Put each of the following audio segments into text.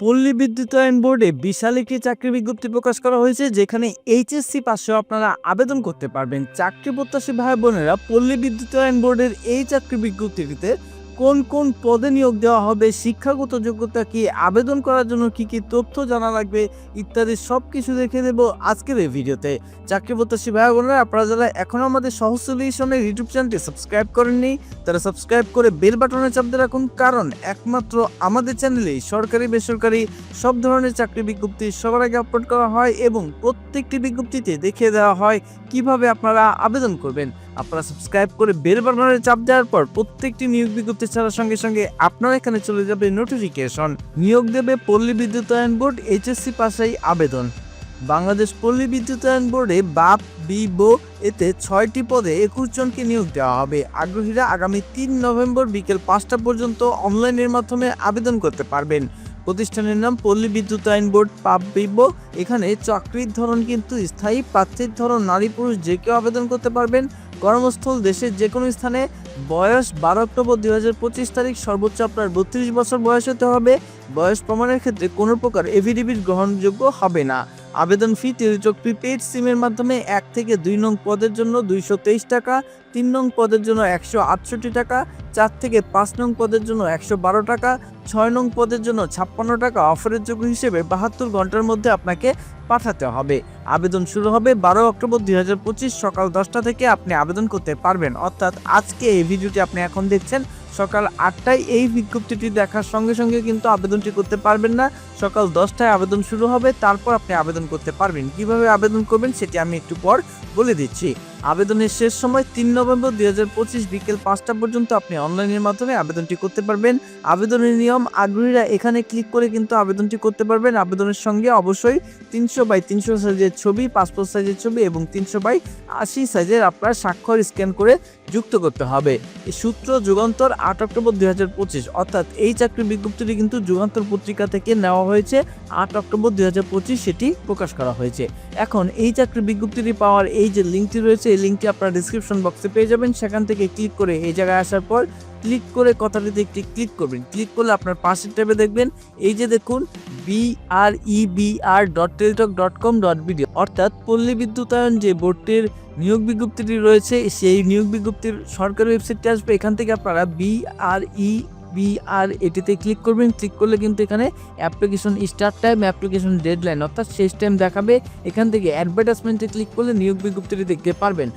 পল্লী বিদ্যুতায়ন বোর্ডে বিশাল একটি চাকরি বিজ্ঞপ্তি প্রকাশ করা হয়েছে, যেখানে এইচএসসি পাশেও আপনারা আবেদন করতে পারবেন। চাকরি প্রত্যাশী ভাই বোনেরা পল্লী বিদ্যুতায়ন বোর্ডের এই চাকরি বিজ্ঞপ্তিটিতে কোন কোন পদে নিয়োগ দেওয়া হবে, শিক্ষাগত যোগ্যতা কি, আবেদন করার জন্য কি কি তথ্য জানা লাগবে ইত্যাদি সব কিছু দেখে দেবো আজকের এই ভিডিওতে। চাকরি প্রত্যাশী ভাই বোনেরা আপনারা যারা এখনও আমাদের সহজ সলিউশনের ইউটিউব চ্যানেলটি সাবস্ক্রাইব করেননি, তারা সাবস্ক্রাইব করে বেল বাটনে চাপ দিয়ে রাখুন, কারণ একমাত্র আমাদের চ্যানেলেই সরকারি, বেসরকারি সব ধরনের চাকরি বিজ্ঞপ্তি সবার আগে আপলোড করা হয় এবং প্রত্যেকটি বিজ্ঞপ্তিতে দেখিয়ে দেওয়া হয় কীভাবে আপনারা আবেদন করবেন। আপনারা সাবস্ক্রাইব করে বেল বাটনে চাপ দেওয়ার পর প্রত্যেকটি নিয়োগ বিজ্ঞপ্তি ছাড়ার সঙ্গে সঙ্গে আপনার এখানে চলে যাবে নোটিফিকেশন নিয়োগ দেবে পল্লী বিদ্যুতায়ন বোর্ড এইচএসসি পাশেই আবেদন। বাংলাদেশ পল্লী বিদ্যুতায়ন বোর্ডে বাপ বিবো এতে ছয়টি পদে একুশ জনকে নিয়োগ দেওয়া হবে। আগ্রহীরা আগামী তিন নভেম্বর বিকেল পাঁচটা পর্যন্ত অনলাইনের মাধ্যমে আবেদন করতে পারবেন। প্রতিষ্ঠানের নাম পল্লী বিদ্যুতায়ন বোর্ড পাপ বিবো এখানে চাকরির ধরন কিন্তু স্থায়ী, প্রার্থীর ধরন নারী পুরুষ যে কেউ আবেদন করতে পারবেন। কর্মস্থল দেশের যে কোনো স্থানে বয়স বারো অক্টোবর দুই হাজার পঁচিশ তারিখ, সর্বোচ্চ আপনার বত্রিশ বছর বয়স হতে হবে। বয়স প্রমাণের ক্ষেত্রে কোনো প্রকার এভিডেভিট গ্রহণযোগ্য হবে না। আবেদন ফি তির্যক প্রিপেড সিমের মাধ্যমে এক থেকে দুই নং পদের জন্য দুইশো তেইশ টাকা, তিন নং পদের জন্য একশো আটষট্টি টাকা চার থেকে পাঁচ নং পদের জন্য একশো বারো টাকা, ছয় নং পদের জন্য ছাপ্পান্ন টাকা অফারের যোগ্য হিসেবে বাহাত্তর ঘণ্টার মধ্যে আপনাকে পাঠাতে হবে। আবেদন শুরু হবে বারো অক্টোবর দুই হাজার পঁচিশ সকাল দশটা থেকে আপনি আবেদন করতে পারবেন। অর্থাৎ আজকে এই ভিডিওটি আপনি এখন দেখছেন। সকাল আটটায় এই বিজ্ঞপ্তিটি দেখার সঙ্গে সঙ্গে কিন্তু আবেদনটি করতে পারবেন না। সকাল দশটায় আবেদন শুরু হবে, তারপর আপনি আবেদন করতে পারবেন। কীভাবে আবেদন করবেন সেটি আমি একটু পর বলে দিচ্ছি। আবেদনের শেষ সময় তিন নভেম্বর দুই হাজার পঁচিশ বিকেল পাঁচটা পর্যন্ত আপনি অনলাইনের মাধ্যমে আবেদনটি করতে পারবেন। আবেদনের নিয়ম আগ্রহীরা এখানে ক্লিক করে কিন্তু আবেদনটি করতে পারবেন। আবেদনের সঙ্গে অবশ্যই তিনশো বাই তিনশো সাইজের ছবি, পাসপোর্ট সাইজের ছবি এবং তিনশো বাই আশি সাইজের আপনার স্বাক্ষর স্ক্যান করে যুক্ত করতে হবে। সূত্র যুগান্তর আট অক্টোবর দুই হাজার পঁচিশ। অর্থাৎ এই চাকরির বিজ্ঞপ্তিটি কিন্তু যুগান্তর পত্রিকা থেকে নেওয়া হয়েছে। আট অক্টোবর দুই হাজার পঁচিশ সেটি প্রকাশ করা হয়েছে। এখন এই চাকরির বিজ্ঞপ্তিটি পাওয়ার এই যে লিঙ্কটি রয়েছে এই লিঙ্কটি আপনারা ডিসক্রিপশন বক্সে পেয়ে যাবেন। সেখান থেকে ক্লিক করে এই জায়গায় আসার পর ক্লিক করে কথাটিতে একটি ক্লিক করবেন। ক্লিক করলে আপনার পাশের ট্যাবে দেখবেন, এই যে দেখুন B R E B R dot Teletalk dot com dot BD অর্থাৎ পল্লী বিদ্যুতায়ন যে বোর্ডটির নিয়োগ বিজ্ঞপ্তিটি রয়েছে, সেই নিয়োগ বিজ্ঞপ্তির সরকারি ওয়েবসাইটটি আসবে। এখান থেকে আপনারা বি আর বি আর এটিতে ক্লিক করবেন ক্লিক করলে কিন্তু এখানে application start time application deadline অর্থাৎ শেষ টাইম দেখাবে। এখান থেকে অ্যাডভার্টাইজমেন্টে ক্লিক করলে নিয়োগ বিজ্ঞপ্তিটি দেখতে পারবেন।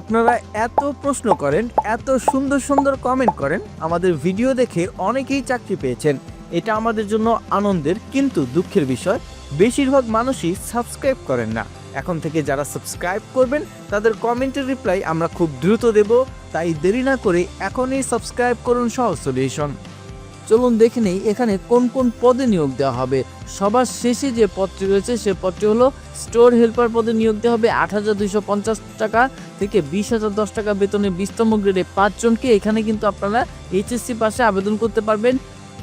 আপনারা এত প্রশ্ন করেন, এত সুন্দর সুন্দর কমেন্ট করেন, আমাদের ভিডিও দেখে অনেকেই চাকরি পেয়েছেন। এটা আমাদের জন্য আনন্দের কিন্তু দুঃখের বিষয়। বেশিরভাগ মানুষই সাবস্ক্রাইব করেন না। এখন থেকে যারা সাবস্ক্রাইব করবেন, তাদের কমেন্টের রিপ্লাই আমরা খুব দ্রুত দেব। তাই দেরি না করে এখনই সাবস্ক্রাইব করুন সহজ সলিউশন চলুন দেখে নেই এখানে কোন কোন পদে নিয়োগ দেওয়া হবে। সবার শেষে যে পদটি রয়েছে, সে পদটি হলো স্টোর হেল্পার পদে নিয়োগ দেওয়া হবে আট হাজার দুইশো পঞ্চাশ টাকা থেকে বিশ হাজার দশ টাকা বেতনে বিশতম গ্রেডে পাঁচজনকে। এখানে কিন্তু আপনারা এইচএসসি পাশে আবেদন করতে পারবেন।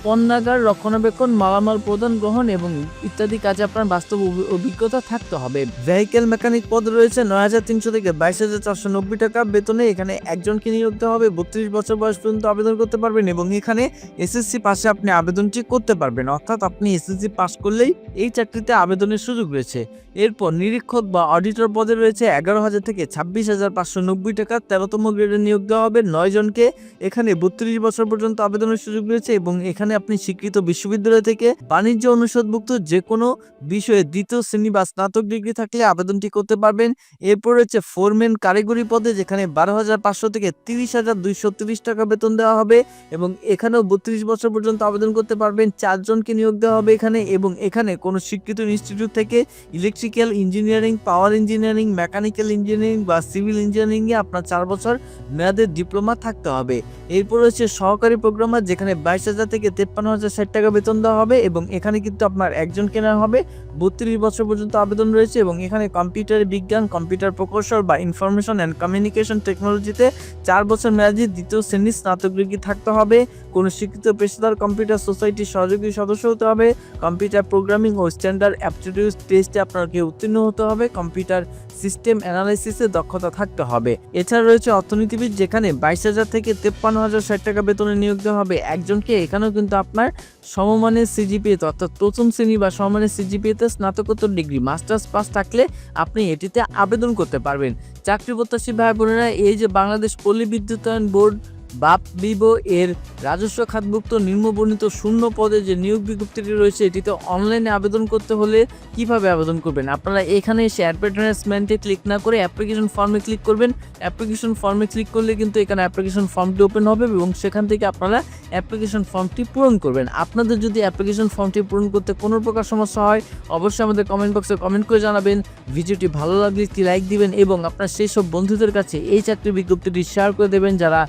পণ্যাগার রক্ষণাবেক্ষণ, মালামাল প্রদান, গ্রহণ এবং ইত্যাদি কাজে আপনার বাস্তব অভি- অভিজ্ঞতা থাকতে হবে। ভেহিকেল মেকানিক পদ রয়েছে নয় হাজার তিনশো থেকে বাইশ হাজার চারশো নব্বই টাকা। বেতনে এখানে একজনকে নিয়োগ দেওয়া হবে, বত্রিশ বছর বয়স পর্যন্ত আবেদন করতে পারবেন এবং এখানে এসএসসি পাশে আপনি আবেদনটি করতে পারবেন। অর্থাৎ আপনি এসএসসি পাস করলেই এই চাকরিতে আবেদনের সুযোগ রয়েছে। এরপর নিরীক্ষক বা অডিটর পদে রয়েছে এগারো হাজার থেকে ছাব্বিশ হাজার পাঁচশো নব্বই টাকা। তেরোতম গ্রেডে নিয়োগ দেওয়া হবে। নয় জনকে এখানে বত্রিশ বছর পর্যন্ত আবেদনের সুযোগ রয়েছে এবং এখানে আপনি স্বীকৃত বিশ্ববিদ্যালয় থেকে বাণিজ্য অনুষদভুক্ত যে কোনো বিষয়ে দ্বিতীয় শ্রেণি বা স্নাতক ডিগ্রি থাকলে আবেদনটি করতে পারবেন। এরপর রয়েছে ফোরম্যান কারিগরি পদে, যেখানে বারো হাজার পাঁচশো থেকে তিরিশ হাজার দুইশো তিরিশ টাকা বেতন দেওয়া হবে এবং এখানেও বত্রিশ বছর পর্যন্ত আবেদন করতে পারবেন। চারজনকে নিয়োগ দেওয়া হবে এখানে এবং এখানে কোনো স্বীকৃত ইনস্টিটিউট থেকে electrical engineering, power engineering, mechanical engineering বা সিভিল ইঞ্জিনিয়ারিংয়ে আপনার চার বছর মেয়াদের ডিপ্লোমা থাকতে হবে। এরপর রয়েছে সহকারী প্রোগ্রামার, যেখানে বাইশ হাজার থেকে তেপ্পান্ন হাজার ষাট টাকা বেতন দেওয়া হবে এবং এখানে কিন্তু আপনার একজন কেনা হবে। বত্রিশ বছর পর্যন্ত আবেদন রয়েছে এবং এখানে কম্পিউটার বিজ্ঞান, কম্পিউটার প্রকৌশল বা ইনফরমেশন অ্যান্ড কমিউনিকেশন টেকনোলজিতে চার বছর মেয়াদি দ্বিতীয় শ্রেণির স্নাতক ডিগ্রি থাকতে হবে। কোনো শিক্ষিত পেশাদার কম্পিউটার সোসাইটির সহযোগী সদস্য হতে হবে। কম্পিউটার প্রোগ্রামিং ও স্ট্যান্ডার্ড অ্যাপটিটিউড টেস্টে আপনাকে উত্তীর্ণ হতে হবে। কম্পিউটার সিস্টেম অ্যানালাইসিসে দক্ষতা থাকতে হবে। এছাড়া রয়েছে অর্থনীতিবিদ যেখানে বাইশ হাজার থেকে তেপ্পান্ন হাজার ষাট টাকা বেতনে নিয়োগ দেওয়া হবে। একজনকে এখানেও কিন্তু আপনার সমমানের সিজিপিএতে অর্থাৎ প্রথম শ্রেণি বা সমমানের সিজিপিএতে স্নাতকোত্তর ডিগ্রি, মাস্টার্স পাস থাকলে আপনি এটিতে আবেদন করতে পারবেন। চাকরি প্রত্যাশী ভাই বোনেরা এই যে বাংলাদেশ পল্লী বিদ্যুতায়ন বোর্ড বাপ বিবো এর রাজস্ব খাতভুক্ত নিম্নবর্ণিত শূন্য পদে যে নিয়োগ বিজ্ঞপ্তিটি রয়েছে, এটিতে অনলাইনে আবেদন করতে হলে কীভাবে আবেদন করবেন? আপনারা এখানে এসে অ্যাডভার্টাইজমেন্টে ক্লিক না করে অ্যাপ্লিকেশন ফর্মে ক্লিক করবেন। অ্যাপ্লিকেশন ফর্মে ক্লিক করলে কিন্তু এখানে অ্যাপ্লিকেশন ফর্মটি ওপেন হবে এবং সেখান থেকে আপনারা অ্যাপ্লিকেশন ফর্মটি পূরণ করবেন। আপনাদের যদি অ্যাপ্লিকেশন ফর্মটি পূরণ করতে কোনো প্রকার সমস্যা হয়, অবশ্যই আমাদের কমেন্ট বক্সে কমেন্ট করে জানাবেন। ভিডিওটি ভালো লাগলে একটি লাইক দিবেন এবং আপনার সেই সব বন্ধুদের কাছে এই চাকরির বিজ্ঞপ্তিটি শেয়ার করে দেবেন, যারা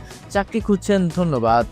চাকরি খুঁজছেন ধন্যবাদ।